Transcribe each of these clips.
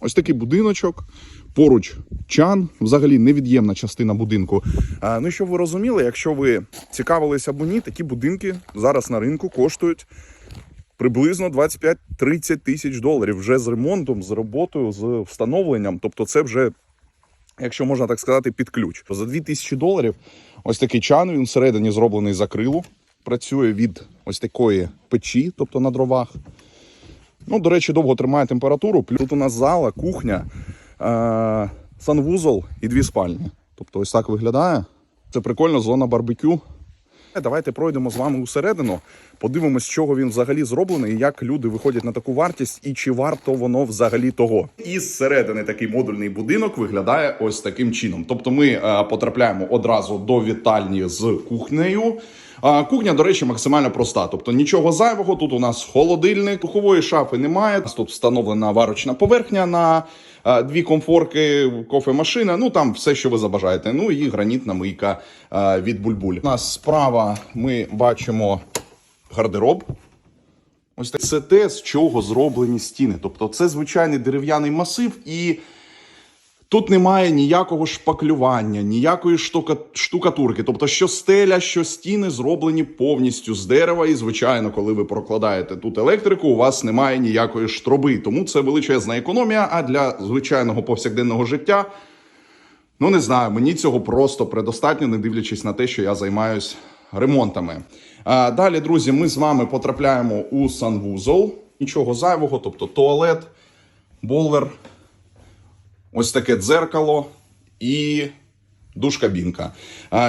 Ось такий будиночок. Поруч чан, взагалі невід'ємна частина будинку. Ну, щоб ви розуміли, якщо ви цікавились або ні, такі будинки зараз на ринку коштують приблизно 25-30 тисяч доларів вже з ремонтом, з роботою, з встановленням. Тобто, це вже, якщо можна так сказати, під ключ. За 2000 доларів ось такий чан, він всередині зроблений з акрилу, працює від ось такої печі, тобто на дровах. Ну, до речі, довго тримає температуру. Тут у нас зала, кухня, е- санвузол і дві спальні. Тобто, ось так виглядає. Це прикольно, зона барбекю. Давайте пройдемо з вами усередину, подивимось, з чого він взагалі зроблений, як люди виходять на таку вартість, і чи варто воно взагалі того. І зсередини такий модульний будинок виглядає ось таким чином. Тобто, ми е, потрапляємо одразу до вітальні з кухнею. Кухня, до речі, максимально проста. Тобто нічого зайвого. Тут у нас холодильник, духової шафи немає. Тут встановлена варочна поверхня на е, дві комфорки, кофемашина. Ну там все, що ви забажаєте. Ну і гранітна мийка е, від бульбуль. У нас справа ми бачимо гардероб. Ось так. це те, з чого зроблені стіни. Тобто, це звичайний дерев'яний масив і. Тут немає ніякого шпаклювання, ніякої штука, штукатурки. Тобто, що стеля, що стіни зроблені повністю з дерева. І, звичайно, коли ви прокладаєте тут електрику, у вас немає ніякої штроби. Тому це величезна економія. А для звичайного повсякденного життя, ну не знаю, мені цього просто предостатньо, не дивлячись на те, що я займаюсь ремонтами. Далі, друзі, ми з вами потрапляємо у санвузол. Нічого зайвого, тобто туалет, болвер ось таке дзеркало і душ-кабінка.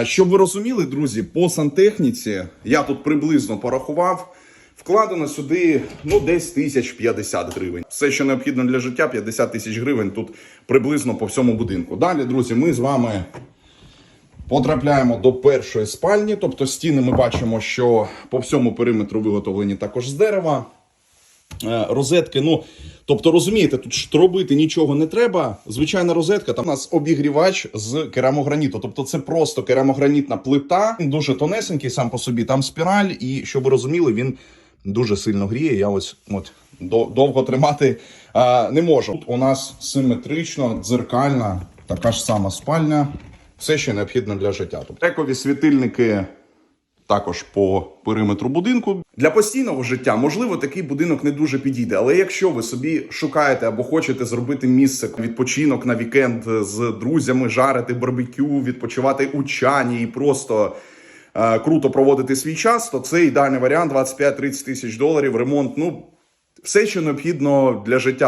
Щоб ви розуміли, друзі, по сантехніці я тут приблизно порахував. Вкладено сюди ну десь тисяч 50 гривень. Все, що необхідно для життя, 50 тисяч гривень тут приблизно по всьому будинку. Далі, друзі, ми з вами потрапляємо до першої спальні. Тобто стіни ми бачимо, що по всьому периметру виготовлені також з дерева. Е, розетки. Ну, тобто, розумієте, тут штробити нічого не треба. Звичайна розетка, там у нас обігрівач з керамограніту. Тобто, це просто керамогранітна плита, Він дуже тонесенький сам по собі. Там спіраль, і щоб ви розуміли, він дуже сильно гріє. Я ось от довго тримати е, не можу. Тут у нас симетрично, дзеркальна, така ж сама спальня. Все, що необхідно для життя. Тобто, екові світильники також по периметру будинку. Для постійного життя, можливо, такий будинок не дуже підійде. Але якщо ви собі шукаєте або хочете зробити місце відпочинок на вікенд з друзями, жарити барбекю, відпочивати у чані і просто е, круто проводити свій час, то це ідеальний варіант 25-30 тисяч доларів. Ремонт. Ну все, що необхідно для життя.